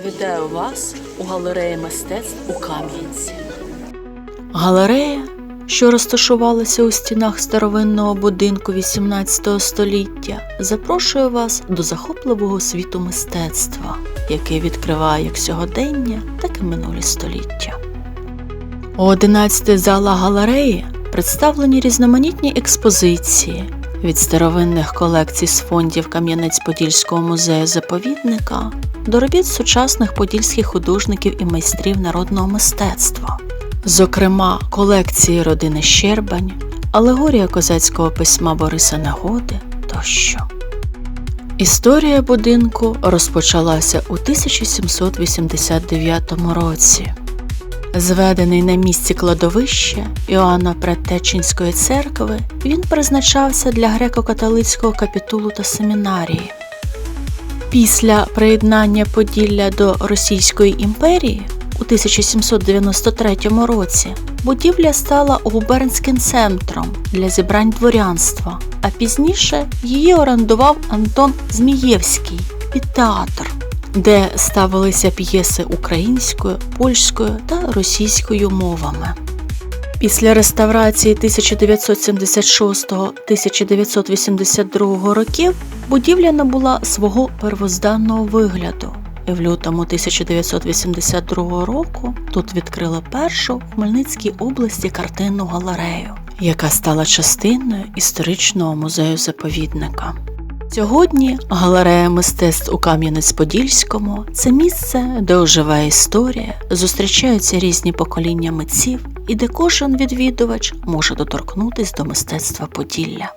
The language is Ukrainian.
Вітаю вас у галереї мистецтв у Кам'янці. Галерея, що розташувалася у стінах старовинного будинку XVIII століття, запрошує вас до захопливого світу мистецтва, який відкриває як сьогодення, так і минулі століття. У 11 залах галереї представлені різноманітні експозиції від старовинних колекцій з фондів Кам'янець-Подільського музею заповідника до робіт сучасних подільських художників і майстрів народного мистецтва. Зокрема, колекції родини Щербань, алегорія козацького письма Бориса Негоди тощо. Історія будинку розпочалася у 1789 році. Зведений на місці кладовища Іоанна Предтеченської церкви, він призначався для греко-католицького капітулу та семінарії. Після приєднання Поділля до Російської імперії у 1793 році будівля стала губернським центром для зібрань дворянства, а пізніше її орендував Антон Змієвський під театр, де ставилися п'єси українською, польською та російською мовами. Після реставрації 1976-1982 років будівля набула свого первозданного вигляду. І в лютому 1982 року тут відкрили першу в Хмельницькій області картинну галерею, яка стала частиною історичного музею заповідника. Сьогодні галерея мистецтв у Кам'янець-Подільському це місце, де оживає історія, зустрічаються різні покоління митців і де кожен відвідувач може доторкнутись до мистецтва Поділля.